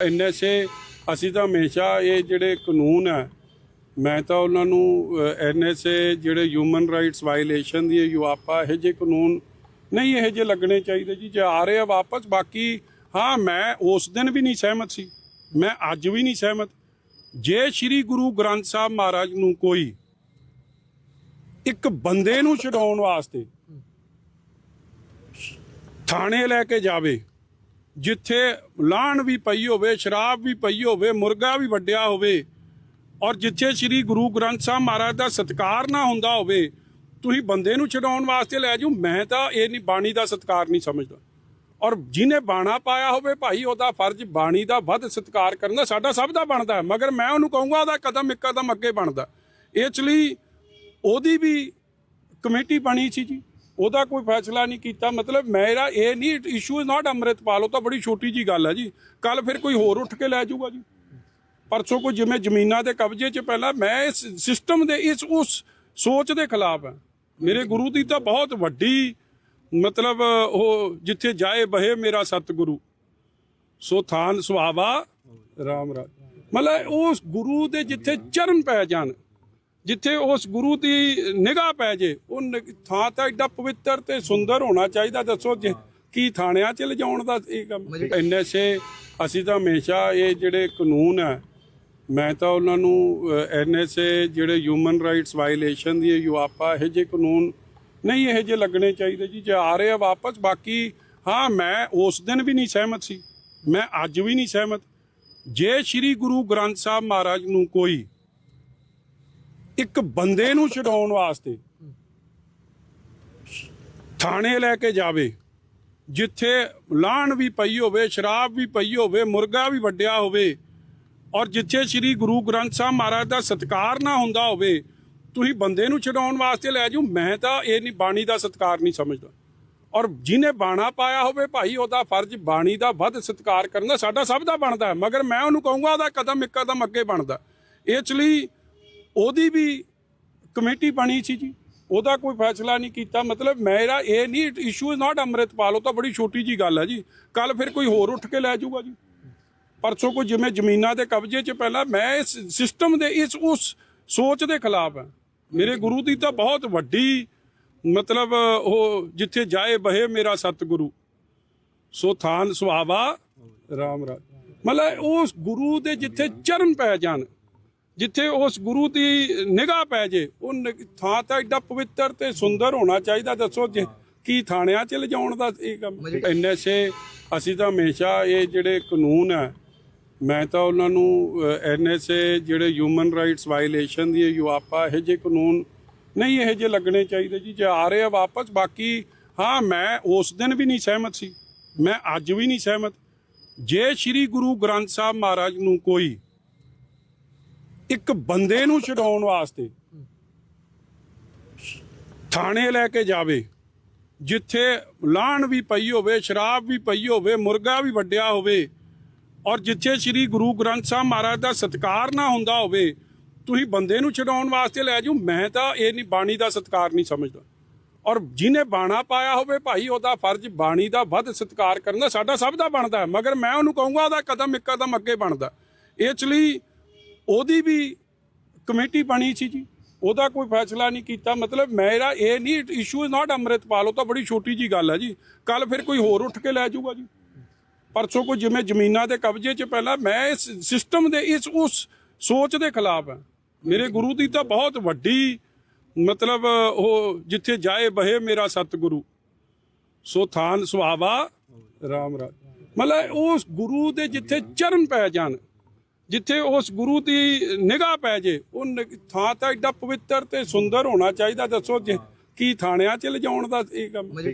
NSA ਅਸੀਂ ਤਾਂ ਹਮੇਸ਼ਾ ਇਹ ਜਿਹੜੇ ਕਾਨੂੰਨ ਹੈ ਮੈਂ ਤਾਂ ਉਹਨਾਂ ਨੂੰ ਐਨਐਸਏ ਜਿਹੜੇ ਹਿਊਮਨ ਰਾਈਟਸ ਵਾਇਲੇਸ਼ਨ ਦੀ ਯੂਆਪਾ ਇਹ ਜੇ ਕਾਨੂੰਨ ਨਹੀਂ ਇਹ ਜੇ ਲੱਗਣੇ ਚਾਹੀਦੇ ਜੀ, ਜੇ ਆ ਰਹੇ ਆ ਵਾਪਸ, ਬਾਕੀ ਹਾਂ, ਮੈਂ ਉਸ ਦਿਨ ਵੀ ਨਹੀਂ ਸਹਿਮਤ ਸੀ, ਮੈਂ ਅੱਜ ਵੀ ਨਹੀਂ ਸਹਿਮਤ। ਜੇ ਸ੍ਰੀ ਗੁਰੂ ਗ੍ਰੰਥ ਸਾਹਿਬ ਮਹਾਰਾਜ ਨੂੰ ਕੋਈ ਇੱਕ ਬੰਦੇ ਨੂੰ ਛਡਾਉਣ ਵਾਸਤੇ ਥਾਣੇ ਲੈ ਕੇ ਜਾਵੇ ਜਿੱਥੇ ਲਾਹਣ ਵੀ ਪਈ ਹੋਵੇ, ਸ਼ਰਾਬ ਵੀ ਪਈ ਹੋਵੇ, ਮੁਰਗਾ ਵੀ ਵੱਡਿਆ ਹੋਵੇ ਔਰ ਜਿੱਥੇ ਸ੍ਰੀ ਗੁਰੂ ਗ੍ਰੰਥ ਸਾਹਿਬ ਮਹਾਰਾਜ ਦਾ ਸਤਕਾਰ ਨਾ ਹੁੰਦਾ ਹੋਵੇ, ਤੁਸੀਂ ਬੰਦੇ ਨੂੰ ਛਡਾਉਣ ਵਾਸਤੇ ਲੈ ਜਾਓ, ਮੈਂ ਤਾਂ ਇਹ ਨਹੀਂ, ਬਾਣੀ ਦਾ ਸਤਕਾਰ ਨਹੀਂ ਸਮਝਦਾ। ਔਰ ਜਿਹਨੇ ਬਾਣਾ ਪਾਇਆ ਹੋਵੇ, ਭਾਈ ਉਹਦਾ ਫਰਜ਼ ਬਾਣੀ ਦਾ ਵੱਧ ਸਤਕਾਰ ਕਰਨਾ ਸਾਡਾ ਸਭ ਦਾ ਬਣਦਾ ਮਗਰ ਮੈਂ ਉਹਨੂੰ ਕਹੂੰਗਾ, ਉਹਦਾ ਕਦਮ ਇੱਕ ਕਦਮ ਅੱਗੇ ਬਣਦਾ। ਇਸ ਲਈ ਉਹਦੀ ਵੀ ਕਮੇਟੀ ਬਣੀ ਸੀ ਜੀ। ਉਹਦਾ ਕੋਈ ਫੈਸਲਾ ਨਹੀਂ ਕੀਤਾ। ਮਤਲਬ ਮੇਰਾ ਇਹ ਨਹੀਂ ਇਸ਼ੂ ਇਜ਼ ਨਾਟ ਅੰਮ੍ਰਿਤਪਾਲ, ਉਹ ਤਾਂ ਬੜੀ ਛੋਟੀ ਜੀ ਗੱਲ ਹੈ ਜੀ। ਕੱਲ ਫਿਰ ਕੋਈ ਹੋਰ ਉੱਠ ਕੇ ਲੈ ਜਾਊਗਾ ਜੀ। ਪਰਸੋਂ ਕੋਈ ਜਿਵੇਂ ਜ਼ਮੀਨਾਂ ਦੇ ਕਬਜ਼ੇ 'ਚ ਪਹਿਲਾਂ ਮੈਂ ਇਸ ਸਿਸਟਮ ਦੇ, ਇਸ, ਉਸ ਸੋਚ ਦੇ ਖਿਲਾਫ ਹਾਂ। ਮੇਰੇ ਗੁਰੂ ਦੀ ਤਾਂ ਬਹੁਤ ਵੱਡੀ, ਮਤਲਬ ਉਹ ਜਿੱਥੇ ਜਾਏ ਬਹੇ ਮੇਰਾ ਸਤਿਗੁਰੂ। ਸੋ ਥਾਨ ਸੁਹਾਵਾ, ਰਾਮ ਰਾਜ। ਮਤਲਬ ਉਸ ਗੁਰੂ ਦੇ ਜਿੱਥੇ ਚਰਨ ਪੈ ਜਾਣ। ਜਿੱਥੇ ਉਸ ਗੁਰੂ ਦੀ ਨਿਗਾਹ ਪੈ ਜੇ ਉਹ ਥਾਂ ਤਾਂ ਐਡਾ ਪਵਿੱਤਰ ਤੇ ਸੁੰਦਰ ਹੋਣਾ ਚਾਹੀਦਾ ਦੱਸੋ ਜੇ ਕੀ ਥਾਣਿਆਂ 'ਚ ਲਿਜਾਉਣ ਦਾ ਇਹ ਕੰਮ? ਐਨਐਸਏ ਅਸੀਂ ਤਾਂ ਹਮੇਸ਼ਾ ਇਹ ਜਿਹੜੇ ਕਾਨੂੰਨ ਹੈ ਮੈਂ ਤਾਂ ਉਹਨਾਂ ਨੂੰ ਐਨਐਸਏ ਜਿਹੜੇ ਹਿਊਮਨ ਰਾਈਟਸ ਵਾਇਲੇਸ਼ਨ ਦੀ ਯੂਆਪਾ ਇਹ ਜੇ ਕਾਨੂੰਨ ਨਹੀਂ ਇਹ ਜੇ ਲੱਗਣੇ ਚਾਹੀਦੇ ਜੀ ਜੇ ਆ ਰਹੇ ਆ ਵਾਪਸ ਬਾਕੀ ਹਾਂ ਮੈਂ ਉਸ ਦਿਨ ਵੀ ਨਹੀਂ ਸਹਿਮਤ ਸੀ ਮੈਂ ਅੱਜ ਵੀ ਨਹੀਂ ਸਹਿਮਤ। ਜੇ ਸ੍ਰੀ ਗੁਰੂ ਗ੍ਰੰਥ ਸਾਹਿਬ ਮਹਾਰਾਜ ਨੂੰ ਕੋਈ ਇੱਕ ਬੰਦੇ ਨੂੰ ਛਡਾਉਣ ਵਾਸਤੇ ਥਾਣੇ ਲੈ ਕੇ ਜਾਵੇ, ਜਿੱਥੇ ਲਾਹਣ ਵੀ ਪਈ ਹੋਵੇ, ਸ਼ਰਾਬ ਵੀ ਪਈ ਹੋਵੇ, ਮੁਰਗਾ ਵੀ ਵੱਡਿਆ ਹੋਵੇ, ਔਰ ਜਿੱਥੇ ਸ੍ਰੀ ਗੁਰੂ ਗ੍ਰੰਥ ਸਾਹਿਬ ਮਹਾਰਾਜ ਦਾ ਸਤਕਾਰ ਨਾ ਹੁੰਦਾ ਹੋਵੇ, ਤੁਸੀਂ ਬੰਦੇ ਨੂੰ ਛਡਾਉਣ ਵਾਸਤੇ ਲੈ ਜਾਓ, ਮੈਂ ਤਾਂ ਇਹ ਨਹੀਂ, ਬਾਣੀ ਦਾ ਸਤਕਾਰ ਨਹੀਂ ਸਮਝਦਾ। ਔਰ ਜਿਹਨੇ ਬਾਣਾ ਪਾਇਆ ਹੋਵੇ, ਭਾਈ ਉਹਦਾ ਫਰਜ਼ ਬਾਣੀ ਦਾ ਵੱਧ ਸਤਕਾਰ ਕਰਨਾ ਸਾਡਾ ਸਭ ਦਾ ਬਣਦਾ ਮਗਰ ਮੈਂ ਉਹਨੂੰ ਕਹੂੰਗਾ, ਉਹਦਾ ਕਦਮ ਇੱਕ ਕਦਮ ਅੱਗੇ ਬਣਦਾ। ਇਸ ਲਈ ਉਹਦੀ ਵੀ ਕਮੇਟੀ ਬਣੀ ਸੀ ਜੀ। ਉਹਦਾ ਕੋਈ ਫੈਸਲਾ ਨਹੀਂ ਕੀਤਾ। ਮਤਲਬ ਮੇਰਾ ਇਹ ਨਹੀਂ ਇਸ਼ੂ ਇਜ਼ ਨਾਟ ਅੰਮ੍ਰਿਤਪਾਲ, ਉਹ ਤਾਂ ਬੜੀ ਛੋਟੀ ਜੀ ਗੱਲ ਹੈ ਜੀ। ਕੱਲ ਫਿਰ ਕੋਈ ਹੋਰ ਉੱਠ ਕੇ ਲੈ ਜਾਊਗਾ ਜੀ। ਪਰਸੋਂ ਕੋਈ ਜਿਵੇਂ ਜ਼ਮੀਨਾਂ ਦੇ ਕਬਜ਼ੇ 'ਚ ਪਹਿਲਾਂ ਮੈਂ ਇਸ ਸਿਸਟਮ ਦੇ, ਇਸ, ਉਸ ਸੋਚ ਦੇ ਖਿਲਾਫ ਹਾਂ। ਮੇਰੇ ਗੁਰੂ ਦੀ ਤਾਂ ਬਹੁਤ ਵੱਡੀ ਮਤਲਬ ਉਹ ਜਿੱਥੇ ਜਾਏ ਬਹੇ ਮੇਰਾ ਸਤਿਗੁਰੂ। ਸੋ ਥਾਨ ਸੁਹਾਵਾ, ਰਾਮ ਰਾਜ। ਮਤਲਬ ਉਸ ਗੁਰੂ ਦੇ ਜਿੱਥੇ ਚਰਨ ਪੈ ਜਾਣ। ਜਿੱਥੇ ਉਸ ਗੁਰੂ ਦੀ ਨਿਗਾਹ ਪੈ ਜੇ ਉਹ ਥਾਂ ਤਾਂ ਐਡਾ ਪਵਿੱਤਰ ਤੇ ਸੁੰਦਰ ਹੋਣਾ ਚਾਹੀਦਾ ਦੱਸੋ ਜੇ ਕੀ ਥਾਣਿਆਂ 'ਚ ਲਿਜਾਉਣ ਦਾ ਇਹ ਕੰਮ? ਐਨਐਸਏ ਅਸੀਂ ਤਾਂ ਹਮੇਸ਼ਾ ਇਹ ਜਿਹੜੇ ਕਾਨੂੰਨ ਹੈ ਮੈਂ ਤਾਂ ਉਹਨਾਂ ਨੂੰ ਐਨਐਸਏ ਜਿਹੜੇ ਹਿਊਮਨ ਰਾਈਟਸ ਵਾਇਲੇਸ਼ਨ ਦੀ ਯੂਆਪਾ ਇਹ ਜੇ ਕਾਨੂੰਨ ਨਹੀਂ ਇਹ ਜੇ ਲੱਗਣੇ ਚਾਹੀਦੇ ਜੀ ਜੇ ਆ ਰਹੇ ਆ ਵਾਪਸ ਬਾਕੀ ਹਾਂ ਮੈਂ ਉਸ ਦਿਨ ਵੀ ਨਹੀਂ ਸਹਿਮਤ ਸੀ ਮੈਂ ਅੱਜ ਵੀ ਨਹੀਂ ਸਹਿਮਤ। ਜੇ ਸ੍ਰੀ ਗੁਰੂ ਗ੍ਰੰਥ ਸਾਹਿਬ ਮਹਾਰਾਜ ਨੂੰ ਕੋਈ ਇੱਕ ਬੰਦੇ ਨੂੰ ਛਡਾਉਣ ਵਾਸਤੇ ਥਾਣੇ ਲੈ ਕੇ ਜਾਵੇ, ਜਿੱਥੇ ਲਾਹਣ ਵੀ ਪਈ ਹੋਵੇ, ਸ਼ਰਾਬ ਵੀ ਪਈ ਹੋਵੇ, ਮੁਰਗਾ ਵੀ ਵੱਡਿਆ ਹੋਵੇ, ਔਰ ਜਿੱਥੇ ਸ੍ਰੀ ਗੁਰੂ ਗ੍ਰੰਥ ਸਾਹਿਬ ਮਹਾਰਾਜ ਦਾ ਸਤਕਾਰ ਨਾ ਹੁੰਦਾ ਹੋਵੇ, ਤੁਸੀਂ ਬੰਦੇ ਨੂੰ ਛਡਾਉਣ ਵਾਸਤੇ ਲੈ ਜਾਓ, ਮੈਂ ਤਾਂ ਇਹ ਨਹੀਂ, ਬਾਣੀ ਦਾ ਸਤਕਾਰ ਨਹੀਂ ਸਮਝਦਾ। ਔਰ ਜਿਹਨੇ ਬਾਣਾ ਪਾਇਆ ਹੋਵੇ, ਭਾਈ ਉਹਦਾ ਫਰਜ਼ ਬਾਣੀ ਦਾ ਵੱਧ ਸਤਕਾਰ ਦਾ ਸਾਡਾ ਸਭ ਦਾ ਬਣਦਾ ਮਗਰ ਮੈਂ ਉਹਨੂੰ ਕਹੂੰਗਾ, ਉਹਦਾ ਕਦਮ ਇੱਕ ਕਦਮ ਅੱਗੇ ਬਣਦਾ। ਇਸ ਲਈ ਉਹਦੀ ਵੀ ਕਮੇਟੀ ਬਣੀ ਸੀ ਜੀ। ਉਹਦਾ ਕੋਈ ਫੈਸਲਾ ਨਹੀਂ ਕੀਤਾ। ਮਤਲਬ ਮੇਰਾ ਇਹ ਨਹੀਂ ਇਸ਼ੂ ਇਜ਼ ਨਾਟ ਅੰਮ੍ਰਿਤਪਾਲ, ਉਹ ਤਾਂ ਬੜੀ ਛੋਟੀ ਜੀ ਗੱਲ ਹੈ ਜੀ। ਕੱਲ ਫਿਰ ਕੋਈ ਹੋਰ ਉੱਠ ਕੇ ਲੈ ਜਾਊਗਾ ਜੀ। ਪਰਸੋਂ ਕੋਈ ਜਿਵੇਂ ਜ਼ਮੀਨਾਂ ਦੇ ਕਬਜ਼ੇ 'ਚ ਪਹਿਲਾਂ ਮੈਂ ਇਸ ਸਿਸਟਮ ਦੇ, ਇਸ, ਉਸ ਸੋਚ ਦੇ ਖਿਲਾਫ ਹਾਂ। ਮੇਰੇ ਗੁਰੂ ਦੀ ਤਾਂ ਬਹੁਤ ਵੱਡੀ, ਮਤਲਬ, ਉਹ ਜਿੱਥੇ ਜਾਏ ਬਹੇ ਮੇਰਾ ਸਤਿਗੁਰੂ। ਸੋ ਥਾਨ ਸੁਹਾਵਾ, ਰਾਮ ਰਾਜ। ਮਤਲਬ ਉਸ ਗੁਰੂ ਦੇ ਜਿੱਥੇ ਚਰਨ ਪੈ ਜਾਣ ਜਿੱਥੇ ਉਸ ਗੁਰੂ ਦੀ ਨਿਗਾਹ ਪੈ ਜੇ ਉਹ ਥਾਂ ਤਾਂ ਐਡਾ ਪਵਿੱਤਰ ਤੇ ਸੁੰਦਰ ਹੋਣਾ ਚਾਹੀਦਾ ਦੱਸੋ ਜੇ ਕੀ ਥਾਣਿਆਂ 'ਚ ਲਿਜਾਉਣ ਦਾ ਇਹ ਕੰਮ?